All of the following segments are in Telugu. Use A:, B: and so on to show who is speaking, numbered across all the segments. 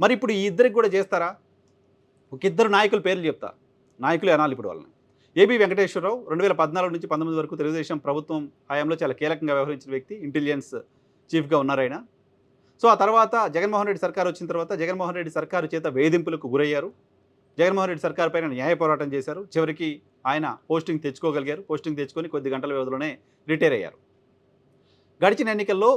A: మరి ఇప్పుడు ఈ ఇద్దరికి కూడా చేస్తారా? ఒక ఇద్దరు నాయకుల పేర్లు చెప్తా. నాయకులు అనాలి ఇప్పుడు వాళ్ళని. ఏబీ వెంకటేశ్వరరావు రెండు వేల పద్నాలుగు నుంచి పంతొమ్మిది వరకు తెలుగుదేశం ప్రభుత్వం హయాంలో చాలా కీలకంగా వ్యవహరించిన వ్యక్తి ఇంటెలిజెన్స్ చీఫ్గా ఉన్నారాయన సో ఆ తర్వాత జగన్మోహన్ రెడ్డి సర్కార్ వచ్చిన తర్వాత జగన్మోహన్ రెడ్డి సర్కారు చేత వేధింపులకు గురయ్యారు. జగన్మోహన్ రెడ్డి సర్కార్ పైన న్యాయ పోరాటం చేశారు. చివరికి ఆయన పోస్టింగ్ తెచ్చుకోగలిగారు. పోస్టింగ్ తెచ్చుకొని కొద్ది గంటల వ్యవధిలోనే రిటైర్ అయ్యారు. గడిచిన ఎన్నికల్లో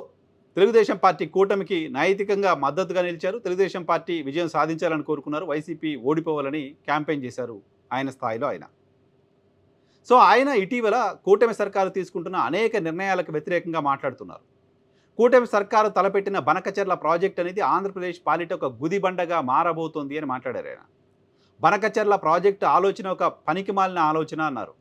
A: తెలుగుదేశం పార్టీ కూటమికి నైతికంగా మద్దతుగా నిలిచారు. తెలుగుదేశం పార్టీ విజయం సాధించాలని కోరుకున్నారు. వైసీపీ ఓడిపోవాలని క్యాంపెయిన్ చేశారు ఆయన స్థాయిలో ఆయన. సో ఆయన ఇటీవల కూటమి సర్కారు తీసుకుంటున్న అనేక నిర్ణయాలకు వ్యతిరేకంగా మాట్లాడుతున్నారు. కూటమి సర్కారు తలపెట్టిన బనకచెర్ల ప్రాజెక్ట్ అనేది ఆంధ్రప్రదేశ్ పాలిట ఒక గుదిబండగా మారబోతోంది అని మాట్లాడారు ఆయన. బనకచెర్ల ప్రాజెక్టు ఆలోచన ఒక పనికిమాలిన ఆలోచన అన్నారు.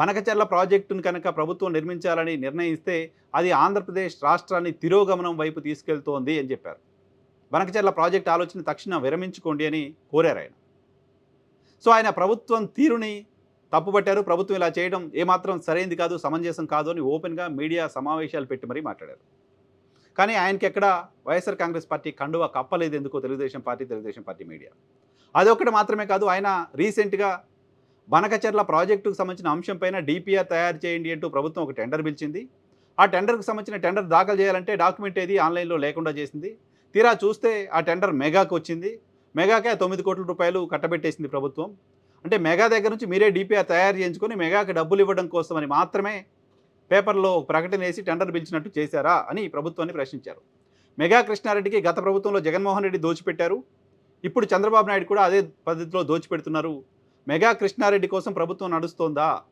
A: బనకచర్ల ప్రాజెక్టును కనుక ప్రభుత్వం నిర్మించాలని నిర్ణయిస్తే అది ఆంధ్రప్రదేశ్ రాష్ట్రాన్ని తిరోగమనం వైపు తీసుకెళ్తోంది అని చెప్పారు. బనకచర్ల ప్రాజెక్టు ఆలోచన తక్షణం విరమించుకోండి అని కోరారు ఆయన. సో ఆయన ప్రభుత్వం తీరుని తప్పుపట్టారు. ప్రభుత్వం ఇలా చేయడం ఏమాత్రం సరైంది కాదు సమంజసం కాదు అని ఓపెన్గా మీడియా సమావేశాలు పెట్టి మరీ మాట్లాడారు. కానీ ఆయనకి ఎక్కడ వైఎస్ఆర్ కాంగ్రెస్ పార్టీ కండువా కప్పలేదు ఎందుకో Telugu Desam party Telugu Desam party media. అదొకటి మాత్రమే కాదు ఆయన రీసెంట్గా బనకచర్ల ప్రాజెక్టుకు సంబంధించిన అంశంపైన డిపిఆర్ తయారు చేయండి అంటూ ప్రభుత్వం ఒక టెండర్ పిలిచింది. ఆ టెండర్కు సంబంధించిన టెండర్ దాఖలు చేయాలంటే డాక్యుమెంట్ ఏది ఆన్లైన్లో లేకుండా చేసింది. తీరా చూస్తే ఆ టెండర్ మెగాకు వచ్చింది. మెగాకే తొమ్మిది కోట్ల రూపాయలు కట్టబెట్టేసింది ప్రభుత్వం. అంటే మెగా దగ్గర నుంచి మీరే డిపిఆర్ తయారు చేయించుకొని మెగాకి డబ్బులు ఇవ్వడం కోసమని మాత్రమే పేపర్లో ప్రకటన వేసి టెండర్ పిలిచినట్టు చేశారా అని ప్రభుత్వాన్ని ప్రశ్నించారు. మెగా కృష్ణారెడ్డికి గత ప్రభుత్వంలో జగన్మోహన్ రెడ్డి దోచిపెట్టారు. ఇప్పుడు చంద్రబాబు నాయుడు కూడా అదే పద్ధతిలో దోచిపెడుతున్నారు. మెగా కృష్ణారెడ్డి కోసం ప్రభుత్వం నడుస్తోందా?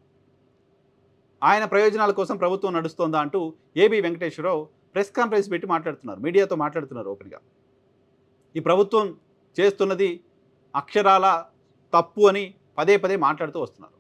A: ఆయన ప్రయోజనాల కోసం ప్రభుత్వం నడుస్తోందా అంటూ ఏబి వెంకటేశ్వరరావు ప్రెస్ కాన్ఫరెన్స్ పెట్టి మాట్లాడుతున్నారు. మీడియాతో మాట్లాడుతున్నారు ఓపెన్గా. ఈ ప్రభుత్వం చేస్తున్నది అక్షరాల తప్పు అని పదే పదే మాట్లాడుతూ వస్తున్నారు.